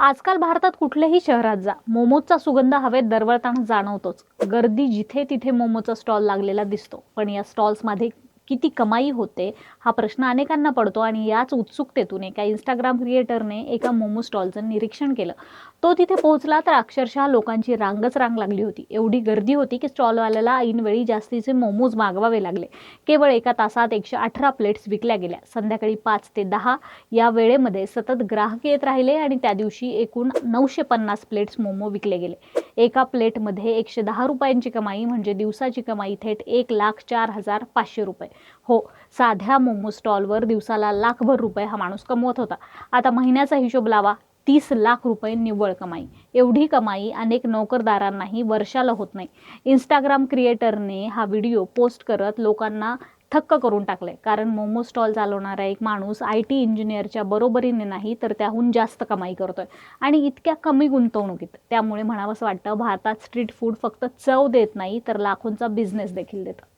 आजकाल भारतात कुठल्याही शहरात जा. मोमोजचा सुगंध हवेत दरवळताना जाणवतोच. गर्दी जिथे तिथे मोमोचा स्टॉल लागलेला दिसतो. पण या स्टॉल्समध्ये किती कमाई होते हा प्रश्न अनेकांना पडतो आणि याच उत्सुकतेतून एका इंस्टाग्राम क्रिएटरने एका मोमो स्टॉलचं निरीक्षण केलं. तो तिथे पोहोचला तर अक्षरशः लोकांची रांगच रांग लागली होती. एवढी गर्दी होती की स्टॉलवाल्याला ऐनवेळी जास्तीचे मोमोज मागवावे लागले. केवळ एका तासात एकशे अठरा प्लेट्स विकल्या गेल्या. संध्याकाळी पाच ते दहा या वेळेमध्ये सतत ग्राहक येत राहिले आणि त्या दिवशी एकूण नऊशे पन्नास प्लेट्स मोमो विकले गेले. एका प्लेटमध्ये एकशे दहा रुपयांची कमाई म्हणजे दिवसाची कमाई थेट एक लाख चार हजार पाचशे रुपये. हो साध्या मोमो स्टॉलवर दिवसाला लाखभर रुपये हा माणूस कमवत होता. आता महिन्याचा हिशोब लावा तीस लाख रुपये निव्वळ कमाई. एवढी कमाई अनेक नोकरदारांनाही वर्षाला होत नाही. इंस्टाग्राम क्रिएटरने हा व्हिडिओ पोस्ट करत लोकांना थक्क करून टाकलंय. कारण मोमो स्टॉल चालवणारा एक माणूस आय टी इंजिनियरच्या बरोबरीने नाही तर त्याहून जास्त कमाई करतोय. आणि इतक्या कमी गुंतवणुकीत त्यामुळे म्हणावंसं वाटतं भारतात स्ट्रीट फूड फक्त चव देत नाही तर लाखोंचा बिझनेस देखील देतं.